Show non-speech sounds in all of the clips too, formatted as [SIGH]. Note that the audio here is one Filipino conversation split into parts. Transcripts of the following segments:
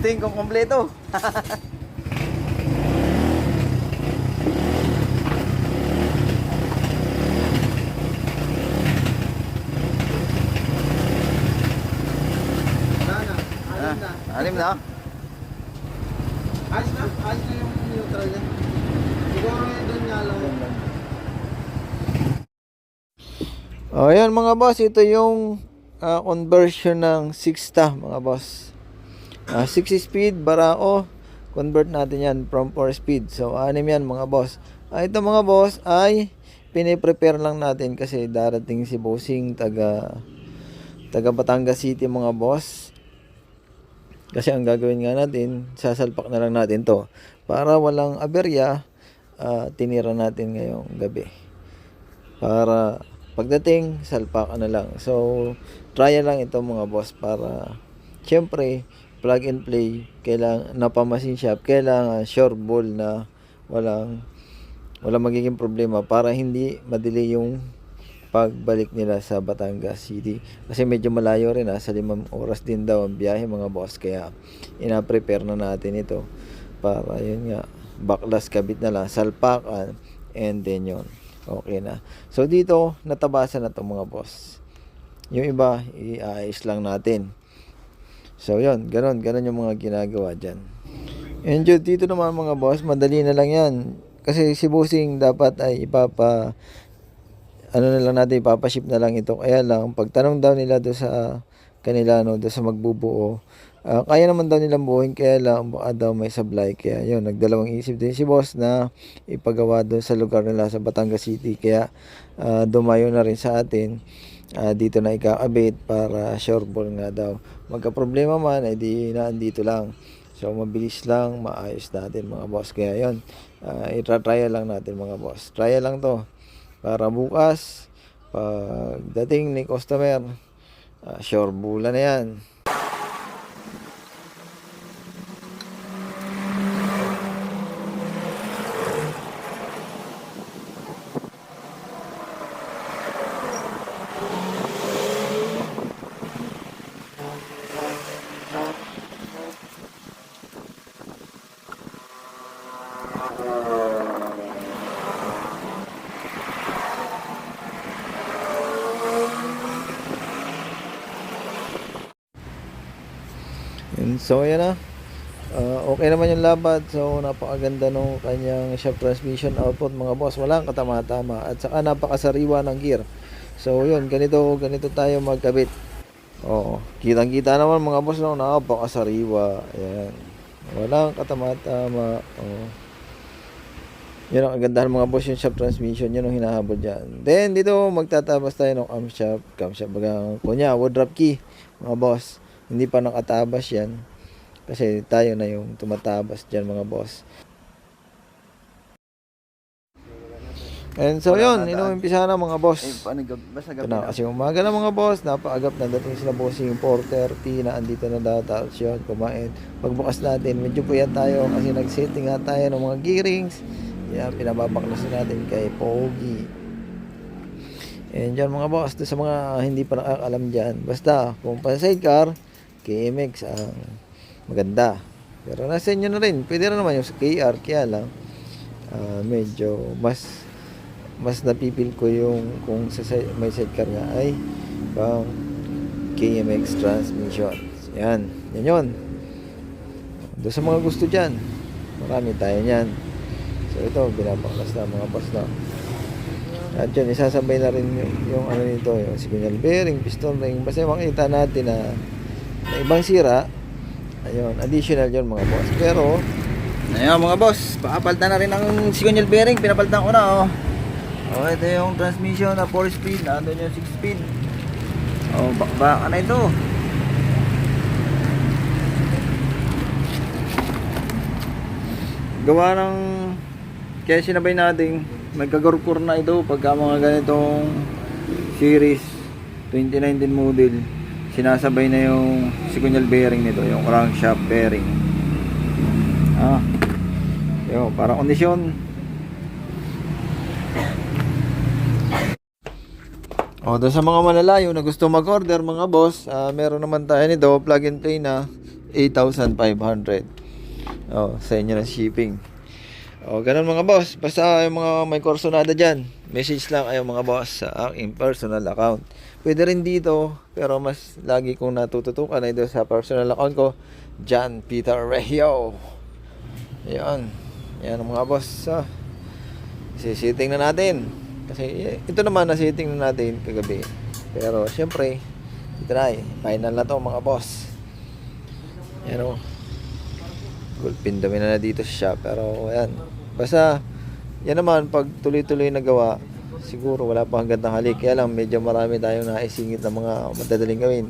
Sting kong kompleto. Ah, Alim na. anim na. Ayos na. Ayos na yung neutral niya. Siguro yun doon nga lang. Oh, ayan mga boss, ito yung ah, conversion ng 6 mga boss. Ah, 6 speed, barao, convert natin yan from 4 speed. So, anim yan mga boss. Ah, ito mga boss ay piniprepare lang natin kasi darating si Bossing taga taga Batangas City mga boss. Kasi ang gagawin nga natin, sasalpak na lang natin to para walang aberya, ah, tinira natin ngayong gabi para pagdating salpakan na lang so trial lang ito mga boss para syempre plug and play kailangan napamasin shop kailangan sure ball na walang walang magiging problema para hindi madali yung pagbalik nila sa Batangas City. Kasi medyo malayo rin ha, sa limang oras din daw ang biyahe mga boss. Kaya ina-prepare na natin ito para yun nga baklas kabit na lang salpakan and then yun. Okay na. So dito natabasan na to mga boss. Yung iba iayos lang natin so yun ganon ganon yung mga ginagawa dyan. And yun, dito naman mga boss madali na lang yan. Kasi si bossing dapat ay ipapa ano na lang natin ipapaship na lang ito. Kaya lang pagtanong daw nila do sa kanila no do sa magbubuo ah, kaya naman daw nilang buuin kaya lang baka daw may sablay kaya yun nagdalawang isip din si boss na ipagawa doon sa lugar nila sa Batangas City. Kaya ah, dumayo na rin sa atin ah, dito na ikakabit para sure ball nga daw magka problema man edi naandito lang. So mabilis lang maayos natin mga boss. Kaya yun uh, itra-trial lang natin mga boss. Trial lang to. Para bukas pagdating ni customer ah, sure bula na yan Yun, so yan na. Ah, okay naman yung labad. So napakaganda nung kanyang shaft transmission output mga boss. Walang katama-tama. At saka napakasariwa ng gear. So yun, ganito ganito tayo magkabit. Oo. Kitang-kita naman mga boss no, napakasariwa. Ayan. Walang katama-tama. Oo. Yun ang kagandahan mga boss yung shaft transmission. Yun ang hinahabol dyan. Then dito magtatabas tayo ng camshaft. Camshaft baga kunya wood drop key mga boss. Hindi pa nakatabas yan. Kasi tayo na yung tumatabas dyan mga boss. And so yun, inuumpisa na mga boss. Eh, paano basta gabi na, kasi umaga na mga boss, napaagap na dating sila bossing 4.30 na andito na daw tapos yun, kumain. Pagbukas natin, medyo puyat tayo kasi nag-setting nga tayo ng mga gearings. Yan, pinababaklasin natin kay Pogi. And dyan mga boss, doon sa mga hindi pa nakakalam dyan, basta kung pa sidecar, KMX ang maganda. Pero nasa inyo na rin, pwede rin naman yung KR, kaya lang, ah, medyo mas mas napipil ko yung kung sa side, may sidecar nga ay pang KMX transmission. Yan, yan yun. Doon sa mga gusto dyan, marami tayo niyan. So ito, binabaklas na mga na. At yun, isasabay na rin yung, yung ano nito, yung signal bearing, piston ring. Basta makita natin na, na ibang sira, ayun, additional yun mga boss. Pero, Ayun mga boss, papalitan na rin ang signal bearing, pinapalitan ko na oh. oh, ito yung transmission na 4 speed, nandun yung 6 speed. Oh, bakbaka na ito. gawa ng kaya sinabay natin magkagurkur na ito pagka mga ganitong series 2019 model sinasabay na yung signal bearing nito yung crankshaft bearing ah yun para kondisyon O, doon sa mga malalayo na gusto mag-order mga boss, ah, meron naman tayo nito, plug and play na 8,500. O, sa inyo na shipping. O, ganun mga boss. Basta yung mga may korsonada dyan, message lang kayo mga boss sa aking personal account. Pwede rin dito, pero mas lagi kong natututukan ay sa personal account ko, John Peter Regio. Ayan ang mga boss. So, sisiting na natin. Kasi ito naman nasiting na natin kagabi. Pero syempre, try. Final na to mga boss. Yan o. Gulpin dami na na dito shop. Pero yan. Basta, yan naman, pag tuloy-tuloy na gawa, siguro wala pa hanggang tanghali. Kaya lang, medyo marami tayong naisingit na mga madadaling gawin.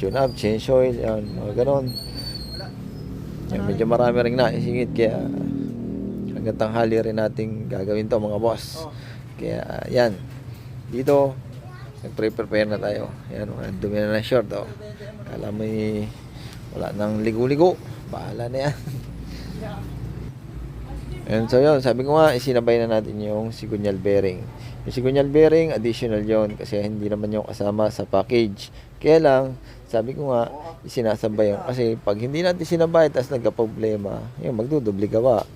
Tune up, change oil, yan, mga ganon. Yan, medyo marami rin naisingit. Kaya, hanggang tanghali rin natin gagawin to mga boss. Kaya yan. Dito nagpre-prepare na tayo. Yan, dumi na ng short oh. Kala mo wala nang ligo-ligo. Bahala na yan. [LAUGHS] And so yun, sabi ko nga, isinabay na natin yung sigunyal bearing. Yung sigunyal bearing, additional yon kasi hindi naman yung kasama sa package. Kaya lang, sabi ko nga, isinasabay yun. Kasi pag hindi natin sinabay, tapos nagka-problema, yun, magdudubli gawa.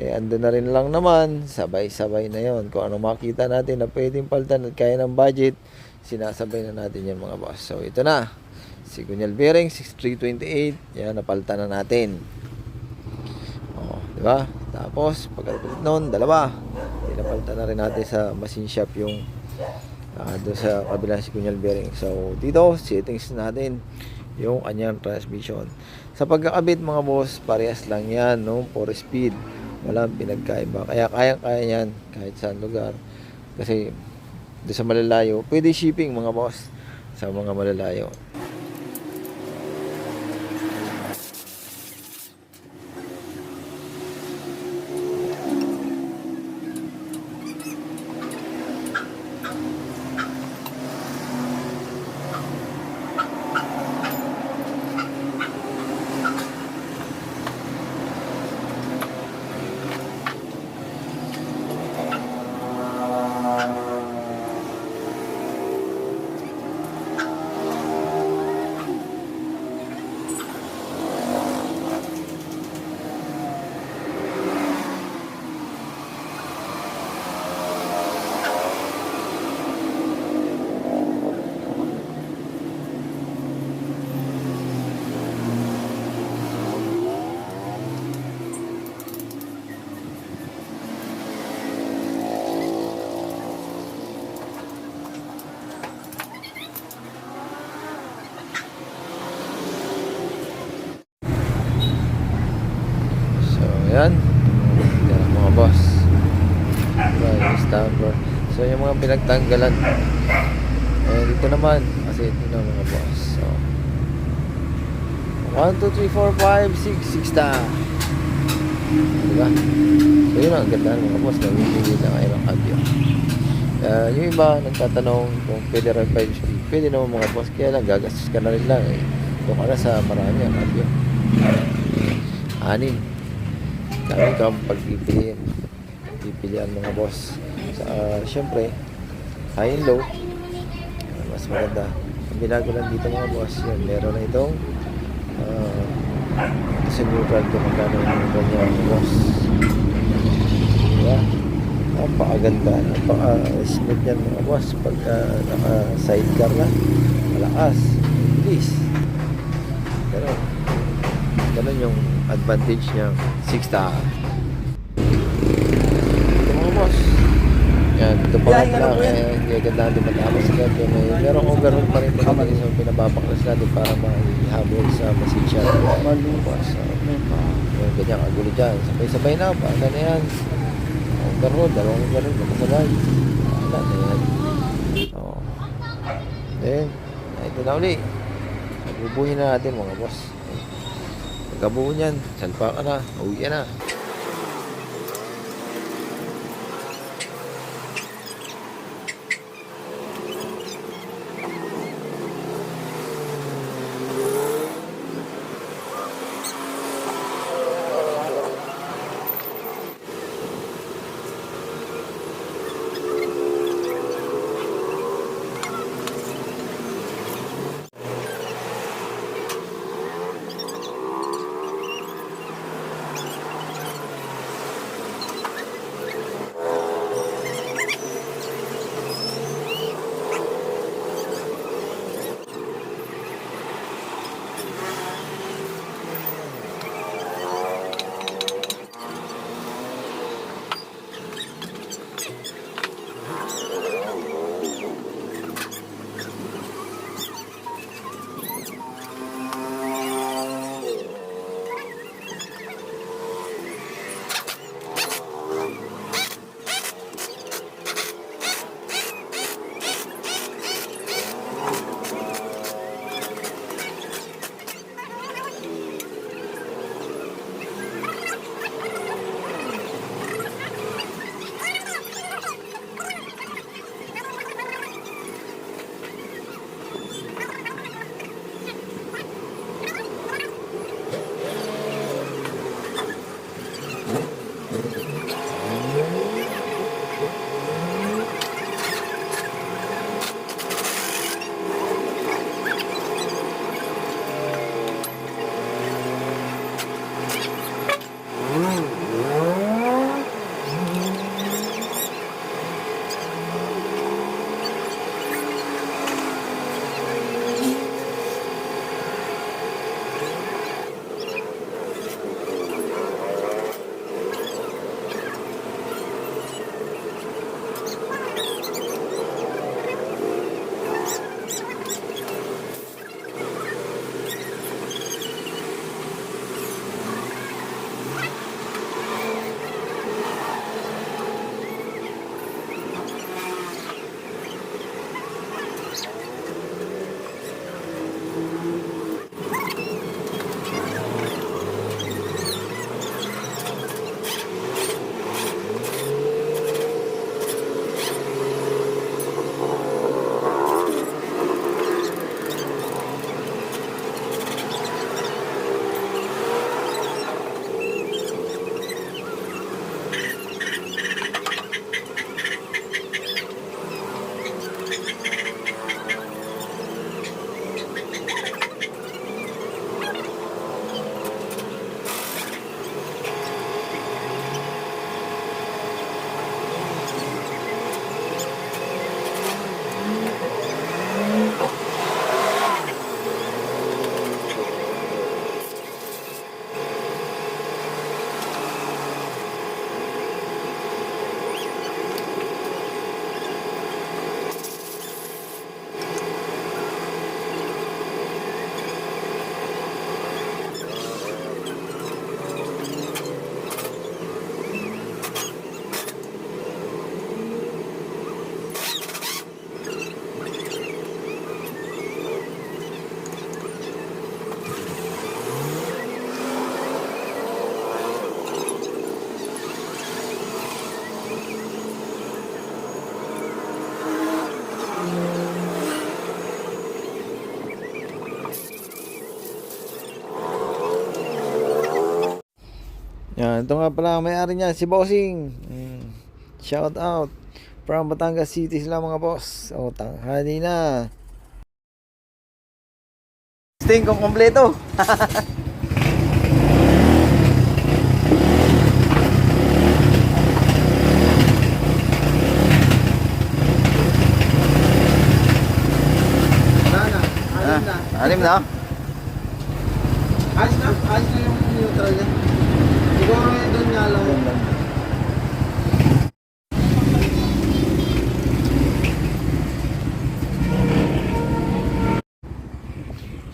Eh, ando na rin lang naman, sabay-sabay na yon Kung ano makita natin na pwedeng paltan at kaya ng budget, sinasabay na natin yan mga boss. So, ito na. Sigunyal bearing, 6328. Yan, napaltan na natin. Di ba? Tapos, pagkatapos noon, dalawa. Pinapalitan na rin natin sa machine shop yung ah, doon sa kabilang sigunyal bearing. So, dito, settings natin yung kanyang transmission. Sa pagkakabit mga boss, parehas lang yan, no? 4 speed. Walang pinagkaiba. Kaya kaya-kaya yan kahit saan lugar. Kasi doon sa malalayo, pwede shipping mga boss sa mga malalayo. So, yan. Yan ang mga boss. Yung stamper. So, yung mga pinagtanggalan. Eh, dito naman. Kasi ito mga boss. So, 1, 2, 3, 4, 5, 6, 6 star. Diba? So, yun ang ganda ng mga boss. Namimili na kayo ng kabyo. Uh, yung iba nagtatanong kung pwede rin 5 speed. Pwede naman mga boss. Kaya lang, gagastos ka na rin lang eh. Kung ka na sa marami ang kabyo. Anim. Dami kang pagpipiliin. Pipilian mga boss. Uh, Siyempre, high and low. ah, mas maganda. Binago lang dito mga boss, yun. Meron na itong uh, ito sa neutral kung magkano yung kanya mga boss. Diba? Napakaganda. Napaka-smooth yan mga boss. Pagka naka-sidecar na, malakas. Bilis. Ganun. Ganun yung advantage niya 6 star. Ito mga boss. Yan, ito pa Yan, lang. ano yan? Eh, agad natin matapos sa ganito. May merong overload pa rin ito natin. So, pinababaklas natin para maihabol sa masisya. Malupas. So, yung ganyan, kagulo dyan. Sabay-sabay na. Paano na yan? Overload, dalawang overload. Magkasabay. Wala na yan. Oo. Then, ito na uli. Nabubuhin na natin mga boss. Pagkabuo niyan, salpa ka na, uwi ka na. Yan, ito nga pala may-ari niya, si Bossing. Mm. Shout out from Batangas City sila mga boss. O, tanghali na. Testing kung kompleto. Ah, anim na. Ayos na. Ayos na yung neutral niya. Doon nga lang.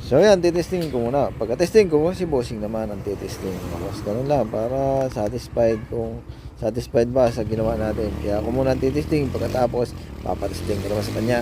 So yan, titesting ko muna. Pagka-testing ko, si Bossing naman ang titesting. Boss, ganun lang. Para satisfied kung satisfied ba sa ginawa natin. Kaya ako muna ang titesting. Pagkatapos, papatesting ko naman sa kanya.